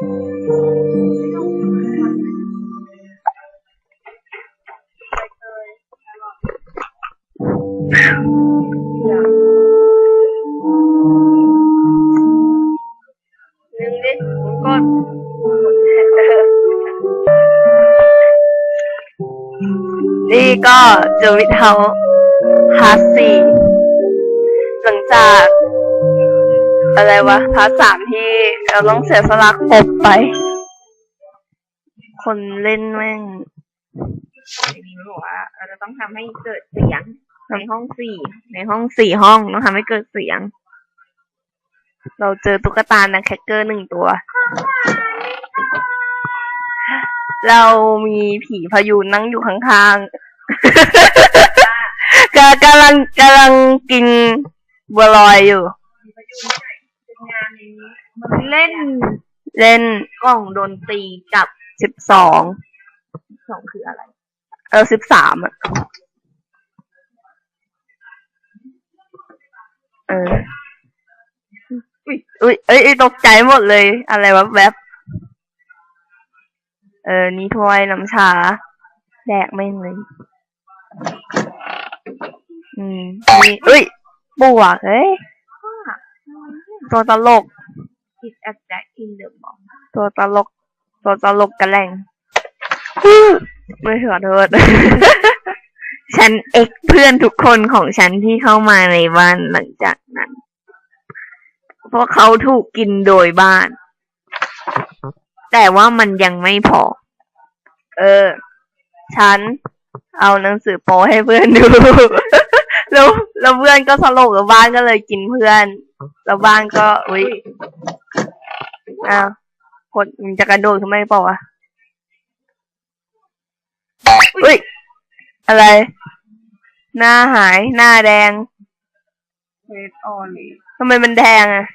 นี่ก็เจอวิทเฮาพาร์ทสี่หลังจาก อะไรวะพาร์ทสามที่เราต้องเสียสละครบไป คนเล่นแม่งทีนี้มันบอกว่าเราจะต้องทำให้เกิดเสียงในห้องสี่ในห้องสี่ห้องต้องทำให้เกิดเสียง เราเจอตุ๊กตานักแคคเกอร์หนึ่งตัว เรามีผีพายุนั่งอยู่ข้างๆ กำกำลังกำลังกินบัวลอยอยู่เป็นงานในนี้ มันเล่นเล่นกล่องดนตรีกับสิบสองสองคืออะไร เออสิบสามอะ เออ อุ้ยอุ้ยเอ้ยเอ้ยตกใจหมดเลย อะไรวะแวบเออ นี่ถ้วยน้ำชาแดกไม่งเลย อืมนี่อุ้ยบวกเอ้ย ตัวตลกคิดแอคแจ็คอินเดอะบอมตัวตลก ตัวตลกกระแหล่งไม่ขอโทษฉันเอ็กเพื่อนทุกคนของฉันที่เข้ามาในบ้านหลังจากนั้น เพราะเขาถูกกินโดยบ้าน แต่ว่ามันยังไม่พอ เออ ฉันเอาหนังสือโปให้เพื่อนดู แล้วแล้วเพื่อนก็สลบแล้วบ้านก็เลยกินเพื่อน แล้วบ้านก็อุ้ยอ้าวคนมันจะกระโดดขึ้นมาเปล่าวะอุ้ย อะไร หน้าหาย หน้าแดงเฟสออนเลยทำไมมันแดงอะ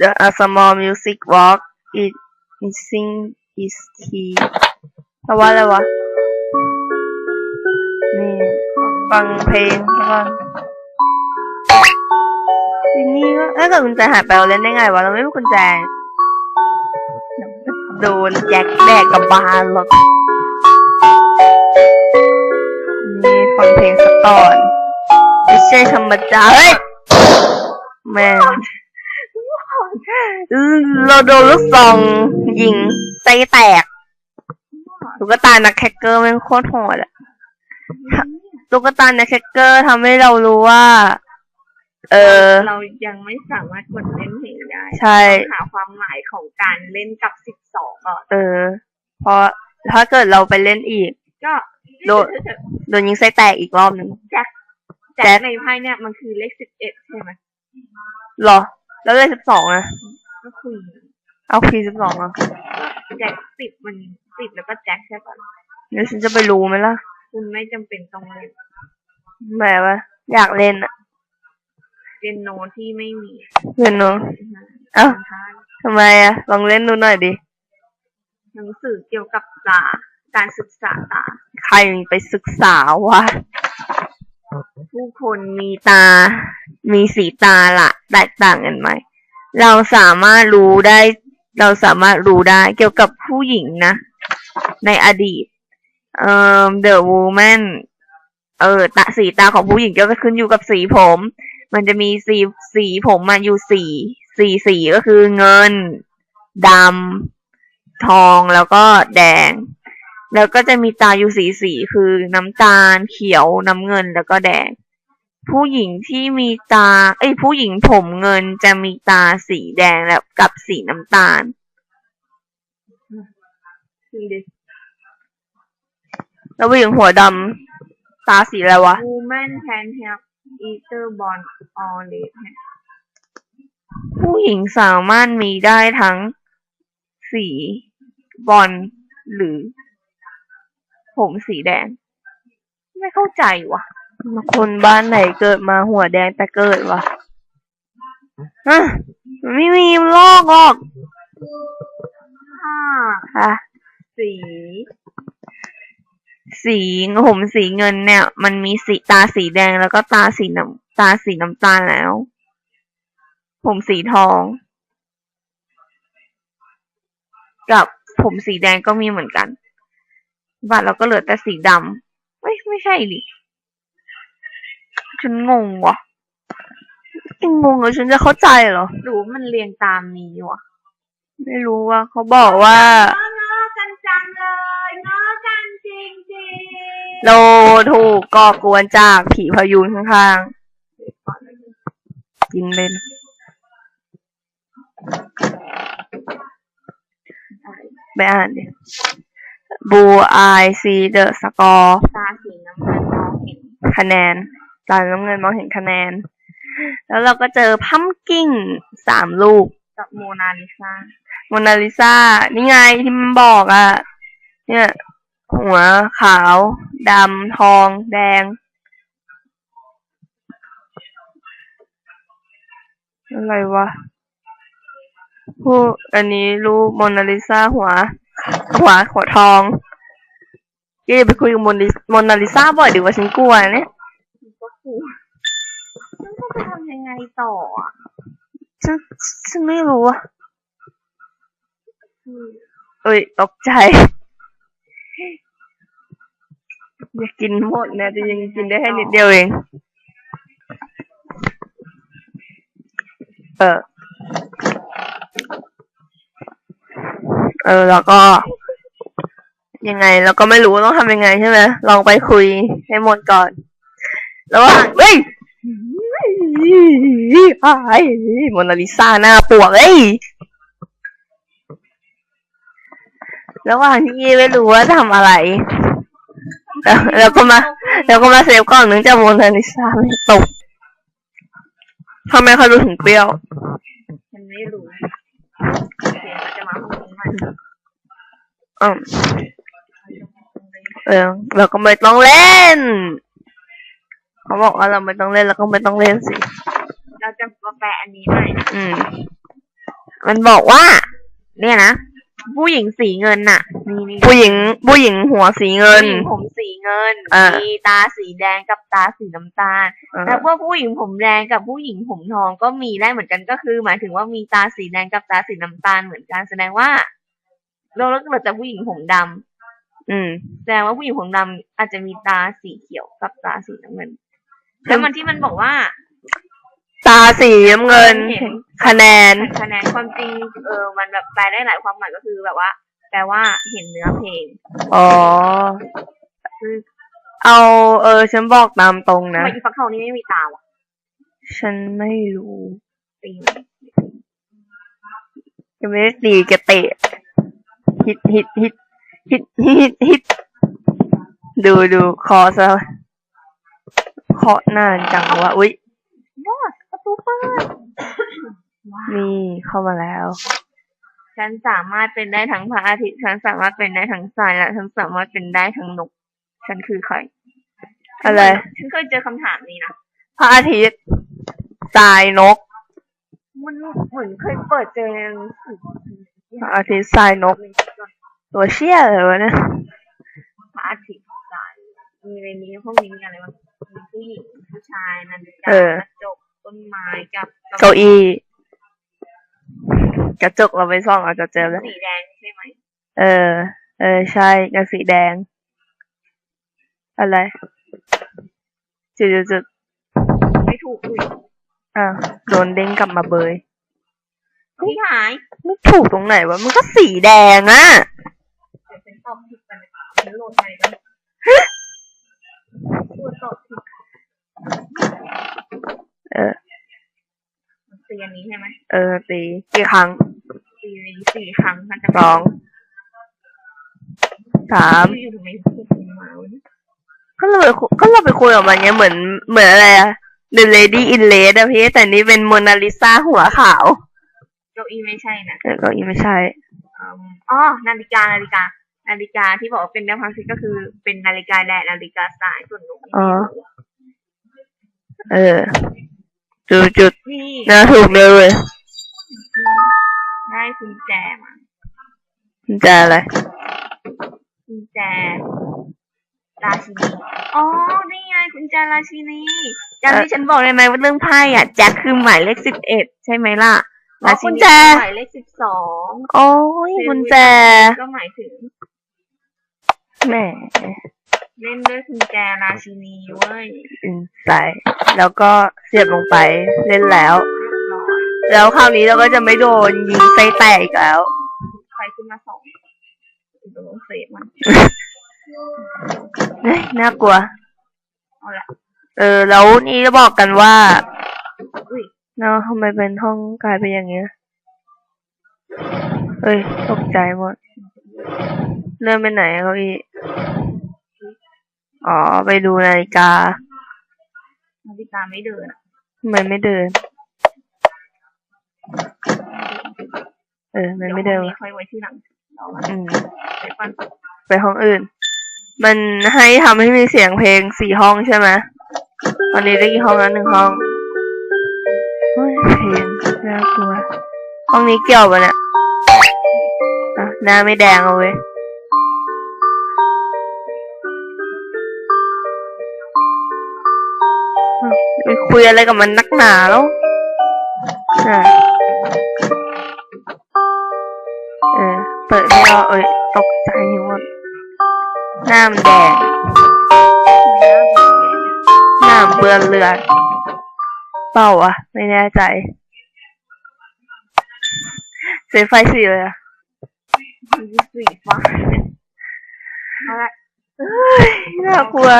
The a small music walk it is sing is key แปลว่าอะไรวะ นี่ฟังเพลงแล้วก็ทีนี้ก็ถ้าเกิดกุญแจหายไปเราเล่นได้ไงวะเราไม่มีกุญแจโดนแจ็คแดกกับบาลหรอกนี่ฟังเพลงสักตอนไม่ใช่ธรรมดาเฮ้ยแม่งเราโดนลูกซองยิงใจแตกตุ๊กตานักแคคเกอร์แม่งโคตรโหดอะ ตุ๊กตานักแคคเกอร์ทำให้เรารู้ว่า เออ เรายังไม่สามารถกดเล่นเพลงได้ใช่ หาความหมายของการเล่นกับสิบสองก่อนเออ เพราะถ้าเกิดเราไปเล่นอีก ก็โดดโดนยิงไส้แตกอีกรอบหนึ่งแจ็คแจ็แจ็คคในไพ่เนี่ยมันคือเลขสิบเอ็ดใช่ไหมหรอ แล้วเลยสิบสองอะก็คือเอาพีสิบสองอะแจ็คสิบมันสิบแล้วก็แจ็คใช่ปะแล้วฉันจะไปรู้ไหมล่ะ คุณไม่จำเป็นต้องเล่นแหมวะอยากเล่นอะเป็นโนที่ไม่มีเล่นเนาะเอ้าทำไมอะลองเล่นดูหน่อยดิ หนังสือเกี่ยวกับตาการศึกษาตา ใครไปศึกษาวะ ผู้คนมีตา มีสีตาละแตกต่างกันไหม เราสามารถรู้ได้ เราสามารถรู้ได้เกี่ยวกับผู้หญิงนะ ในอดีต เอ่อ the woman เออตาสีตาของผู้หญิงก็จะขึ้นอยู่กับสีผม มันจะมีสีสีผมมาอยู่สี่สี่สีก็คือเงินดำทองแล้วก็แดง แล้วก็จะมีตาอยู่สีสีคือน้ำตาลเขียวน้ำเงินแล้วก็แดง ผู้หญิงที่มีตา เอ้ยผู้หญิงผมเงินจะมีตาสีแดงแล้วกับสีน้ำตาลด็ก แล้วผู้หญิงหัวดำตาสีอะไรวะ woman can have either born or red ผู้หญิงสามารถมีได้ทั้งสีบอลหรือ ผมสีแดง ไม่เข้าใจวะคนบ้านไหนเกิดมาหัวแดงแต่เกิดวะฮะมันไม่มีโลกหรอกห้าค่ะ สี สีผมสีเงินเนี่ย มันมีสีตาสีแดงแล้วก็ตาสีน้ำตาสีน้ำตาลแล้ว ผมสีทอง กับผมสีแดงก็มีเหมือนกัน บัตรเราก็เหลือแต่สีดำไม่ไม่ใช่ดิฉันงงว่ะฉันงงเหรอฉันจะเข้าใจเหรอหรือว่ามันเรียงตามนี้วะไม่รู้ว่าเขาบอกว่า ง้อกันจังเลยง้อกันจริงจริ งเราถูกก่อกวนจากผีพยูนข้างๆ กินเป็นไปอ่านดิบูไอซีเดอะสกอร์ตาสีน้ำเงินมองเห็นคะแนนตาน้ำเงินมองเห็นคะแนน แล้วเราก็เจอพัมกิ้งสามลูกกับโมนาลิซาโมนาลิซานี่ไงที่มันบอกอะ่ะเนี่ย หัวขาวดำทองแดง อะไรวะผู้อันนี้รูปโมนาลิซาหัว หัวหัวทองก็อย่าไปคุยกับโมนาลิโมนาลิซาบ่อยดีกว่าฉันกลัวเนี่ยก็คือฉันก็จะทำยังไงต่ออะฉันฉันไม่รู้อะเอ้ยตกใจ อยากกินหมดนะแต่ยังกินได้แค่นิดเดียวเอง เออ เออ แล้วก็ ยังไงเราก็ไม่รู้ต้องทำยังไงใช่ไหมลองไปคุยให้หมดก่อนแล้วว่าเฮ้ยไอ้โมนาลิซาหน้าปวกเอ้ยระหว่างที่ไม่รู้ว่าทำอะไร แล้วแล้วก็มาแล้วก็มาเซฟกล่องเนื่องจากโมนาลิซาไม่ตกทำไมเขารู้ถึงเปรี้ยวฉันไม่รู้โอเคเขาจะมาห้องนี้ใหม่อืมเออเราก็ไม่ต้องเล่น เขาบอกว่าเราไม่ต้องเล่นเราก็ไม่ต้องเล่นสิ เราจะมาแปลอันนี้หน่อยอืม มันบอกว่า เนี่ยนะ ผู้หญิงสีเงินน่ะนี่นี่ผู้หญิงผู้หญิงหัวสีเงิน ผู้หญิงผมสีเงินอ่ามีมีตาสีแดงกับตาสีน้ำตาลเออแล้วว่าผู้หญิงผมแดงกับผู้หญิงผมทองก็มีได้เหมือนกันก็คือ หมายถึงว่ามีตาสีแดงกับตาสีน้ำตาลเหมือนกันแสดงว่า เราเลิกเราจะผู้หญิงผมดำอืม แสดงว่าผู้หญิงผมดำอาจจะมีตาสีเขียวกับตาสีน้ำเงิน แล้วมันที่มันบอกว่า ตาสีน้ำเงิน เห็น คะแนน คะแนนความจริงเออมันแบบแปลได้หลายความหมายก็คือแบบว่า แปลว่าเห็นเนื้อเพลงอ๋อคือเอาเออ ฉันบอกตามตรงทำนะ ไมอีฟักทองนี่ไม่มีตาวะฉันไม่รู้ตีนจะไม่ได้ตีแกเตะ ฮิตฮิตฮิตฮิตฮิตฮิตดูดูคอซะเคาะนานจังวะอุ๊ยยอดประตูเปิด นี่เข้ามาแล้ว ฉันสามารถเป็นได้ทั้งพระอาทิตย์ ฉันสามารถเป็นได้ทั้งทรายและฉันสามารถเป็นได้ทั้งนก ฉันคือใคร อะไร ฉันเคยเจอคำถามนี้นะ พระอาทิตย์ทรายนก มันเหมือนเคยเปิดเจอในหนังสือพระอาทิตย์ทรายนก ตัวเชี่ยเลยวะเนี่ยพระอาทิตย์ทรายมีในนี้พวกนี้มีอะไรบ้างมีผู้หญิงผู้ชายนาฬิกาเออกระจก ต้นไม้กับเก้าอี้กระจกเราไปส่องอาจจะเจอแล้วสีแดงใช่ไหมเออ เออใช่กระสีแดง อะไรจุดจุดจุดไม่ถูกอุ้ยอะโดนเด้งกลับมาเบยพี่หาย ไม่ถูกตรงไหนวะมันก็สีแดงอะ เดี๋ยวฉันตอบผิดกันฉันโหลดไปแล้วตัวตอบผิด เออ มันเตียนนี้ใช่ไหม เออตีกี่ครั้งตีสี่ครั้งท่านจะสองสามอยู่ทำไมพูดถึงมาวะเนี่ยก็เราไปคุก็เราไปคุยกับมันเนี้ยเหมือนเหมือนอะไรอะ The Lady in Red อะพี่แต่นี่เป็นโมนาลิซาหัวขาวเก้าอี้ไม่ใช่นะเออก็อีไม่ใช่อืมอ๋อนาฬิกานาฬิกา นาฬิกาที่บอกว่าเป็นแนวความคิดก็คือเป็นนาฬิกาแดดนาฬิกาสายส่วนหนูอ๋อเออจุดจุดนี่น่าถูกเลยเว้ย ได้กุญแจมาจะอะไรกุญแจราชินีอ๋อ นี่ไงกุญแจราชินีจำที่ฉันบอกได้ไหมว่าเรื่องไพ่อะแจ็คคือหมายเลขสิบเอ็ดใช่ไหมล่ะอ๋อราชิกุญนีแจหมายเลขสิบสองโอ้ยกุญแจ ก็หมายถึงแหมเล่นด้วยกุญแจราชินีเว้ยอืมใส่แล้วก็เสียบลงไปเล่นแล้วเรียบร้อย แล้วคราวนี้เราก็จะไม่โดนยิงไส้แตกอีกแล้วไฟขึ้นมาสองตัวลงเซฟมันเฮ้ยน่ากลัว เอาละเออ แล้วนี่จะบอกกันว่าอุ้ยเนาะทำไมเป็นห้องกลายเป็นอย่างเงี้ยเอ้ย ตกใจหมดเริ่มไปไหนอะเขาอีอ๋อ ไปดูนาฬิกา นาฬิกาไม่เดินอะทำไมไม่เดิน เออ มันไม่เดินดี๋ยววะห้องนี้ค่อยไว้ที่หลังเราอะอืม ไปก่อนไปห้องอื่น มันให้ทำให้มีเสียงเพลงสี่ห้องใช่ไหมตอนนี้ได้กี่ห้องแล้วหนึ่งห้องเฮ้ยเพลงน่ากลัว ห้องนี้เกี่ยวปะเนี่ยอะหน้าไม่แดงเอาเว้ยอะไปคุยอะไรกับมันนักหนาแล้วอะ เปิดไม่ออกเอ้ยตกใจหมดหน้ามันแดงหน้ามันเบือนเลือดเปล่าอะ ไม่แน่ใจเสียไฟสีเลยอะมีสีฟ้าเอาละเฮ้ยน่ากลัว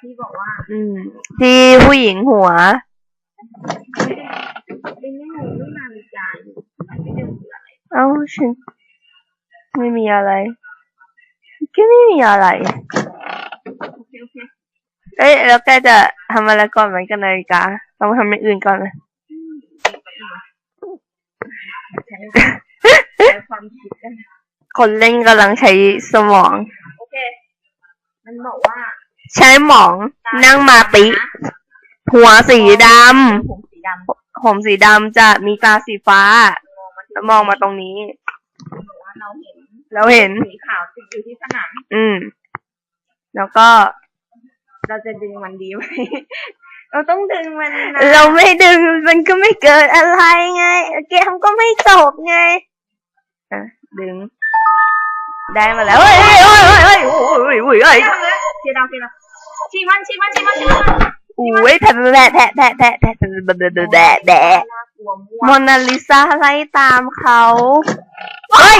ที่บอกว่า อืม ที่ผู้หญิงหัวเป็นเรื่องเรื่องนาฬิกาอยู่มันไม่เดินคืออะไร เอ้าฉัน ไม่มีอะไรก็ไม่มีอะไร โอเคโอเคเอ้ยแล้วแกจะทำอะไรก่อนไหมกับนาฬิกาต้องทำอย่างอื่นก่อนไหมใช้ใช้ความคิดกัน คนเล่นกำลังใช้สมอง โอเค มันบอกว่า ใช้หมองนั่งมาปิ หัวสีดผมสีดำำผมสีดำจะมีตาสีฟ้ามองมาที่แล้วมองมาตรงนี้ บอกว่าเราเห็น เราเห็น สีขาวติดอยู่ที่ผนังอืม แล้วก็เราจะดึงมันดีไหม เราต้องดึงมันนะเราไม่ดึงมันก็ไม่เกิดอะไรไงเกมก็ไม่จบไงอะดึง ได้มาแล้วเฮ้ยเฮ้ยเฮ้ยเฮ้ยโอ้ยโอ้ยเฮ้ยเชียร์ดาวเชียร์ดาวชี้มันชี้มันชี้มันชี้มันอุ้ยแผลแผลแผลแผลแผลแผลแผลแผลแผลแผลแผลน่ากลัวโมมั่วนาลิซาไล่ตามเขาเฮ้ย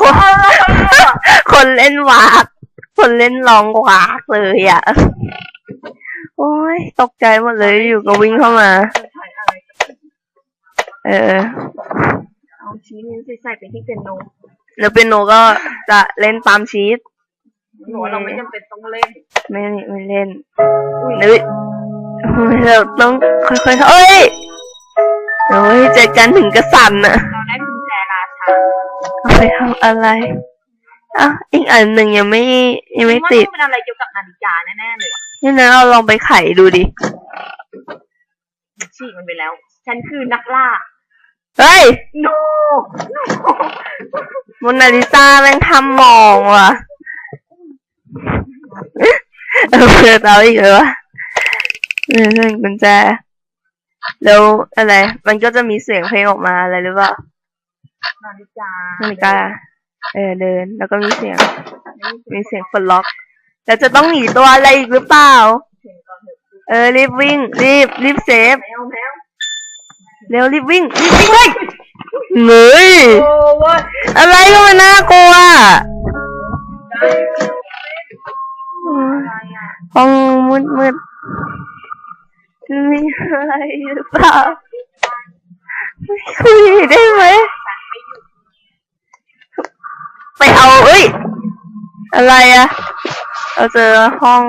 คนคนเล่นวากคนเล่นร้องวากเลยอะ โอ้ยตกใจหมดเลยอยู่ก็วิ่งเข้ามาจะถ่ายอะไรเออ เอาชี้นิ้วใส่ไปที่เป็นโนแล้วเปียโนก็จะเล่นตามชีสหนูว่าเราไม่จำเป็นต้องเล่น ไม่ไม่เล่นอุ้ยเฮ้ยเราต้องค่อยๆเอ้ย เฮ้ยเจอกันถึงกระสันน่ะ เราได้กุญแจราชาเอาไปทำอะไรอะอีกอันหนึ่งยังไม่ยังไม่ติดว่าต้องเป็นอะไรเกี่ยวกับนาฬิกาแน่ๆเลยว่ะนี่นะเราลองไปไขดูดิ ฉีกมันไปแล้ว ฉันคือนักล่า เฮ้ย โนโมนาลิซาแม่งทำมองว่ะ เออเพื่อเราอีกเลยวะเออเรื่องกุญแจ แล้วอะไร มันก็จะมีเสียงเพลงออกมาอะไรหรือเปล่านาฬิกานาฬิกา เออเดิน แล้วก็มีเสียง มีเสียงปลดล็อก แล้วจะต้องหนีตัวอะไรอีกหรือเปล่าเสียงก่อนเถอะเออรีบวิ่ง รีบรีบเซฟแมวแมวเร็วรีบวิ่งรีบวิ่งเลยเฮ้ยโอ้เว้ยอะไรก็มันน่ากลัวได้อะไรอะห้องมืดมืดจะ มีอะไรหรือเปล่าไม่คุยได้ไหมไปเอาเอ้ย อะไรอะเราเจอห้อง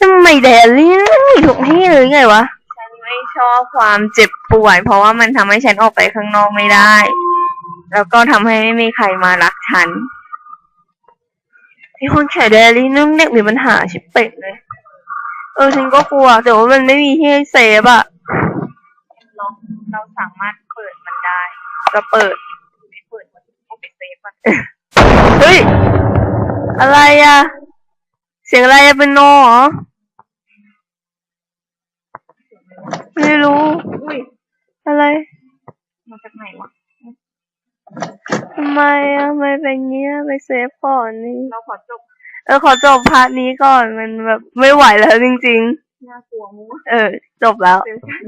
ทำไมแดนลี่ไม่ถูกที่เลยไงวะ ฉันไม่ชอบความเจ็บป่วย เพราะว่ามันทำให้ฉันออกไปข้างนอกไม่ได้ แล้วก็ทำให้ไม่มีใครมารักฉันไอคนขายแดรี่นึ่งเด็กมีปัญหาชิบเป็ดเลย เออฉันก็กลัวแต่ว่ามันไม่มีที่ให้เซฟอะเราเราสามารถเปิดมันได้ก็เปิดไม่เปิดมันเฮ้ยอะไรอะเสียงอะไรอะเป็นโนเหรอไม่รู้อุ้ยอะไรมาจากไหนวะทำไมอะทำไมเป็นเงี้ยไปเซฟก่อนนี่เราขอจบ เออขอจบพาร์ทนี้ก่อนมันแบบไม่ไหวแล้วจริงน่ากลัวมั้งๆ เออ จบแล้ว เจอกัน